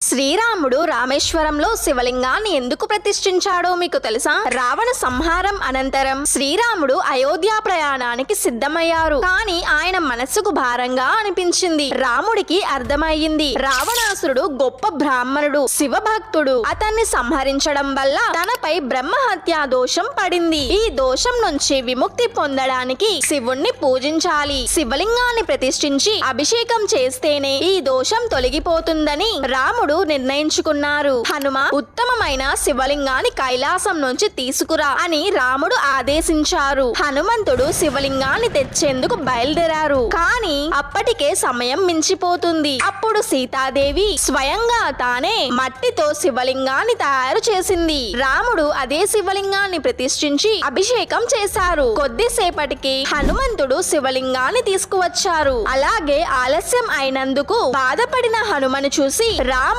శ్రీరాముడు రామేశ్వరంలో శివలింగాన్ని ఎందుకు ప్రతిష్ఠించాడో మీకు తెలుసా? రావణ సంహారం అనంతరం శ్రీరాముడు అయోధ్య ప్రయాణానికి సిద్ధమయ్యారు. కానీ ఆయన మనస్సుకు భారంగా అనిపించింది. రాముడికి అర్థమయ్యింది. రావణాసురుడు గొప్ప బ్రాహ్మణుడు శివభక్తుడు. అతన్ని సంహరించడం వల్ల తనపై బ్రహ్మహత్యా దోషం పడింది. ఈ దోషం నుంచి విముక్తి పొందడానికి శివుణ్ణి పూజించాలి. శివలింగాన్ని ప్రతిష్ఠించి అభిషేకం చేస్తేనే ఈ దోషం తొలగిపోతుందని రాముడు నిర్ణయించుకున్నారు. హనుమ ఉత్తమమైన శివలింగాన్ని కైలాసం నుంచి తీసుకురా అని రాముడు ఆదేశించారు. హనుమంతుడు శివలింగాన్ని తెచ్చేందుకు బయలుదేరారు. కానీ అప్పటికే సమయం మించిపోతుంది. అప్పుడు సీతాదేవి స్వయంగా తానే మట్టితో శివలింగాన్ని తయారు చేసింది. రాముడు అదే శివలింగాన్ని ప్రతిష్ఠించి అభిషేకం చేశారు. కొద్దిసేపటికి హనుమంతుడు శివలింగాన్ని తీసుకువచ్చారు. అలాగే ఆలస్యం అయినందుకు బాధపడిన హనుమను చూసి రాము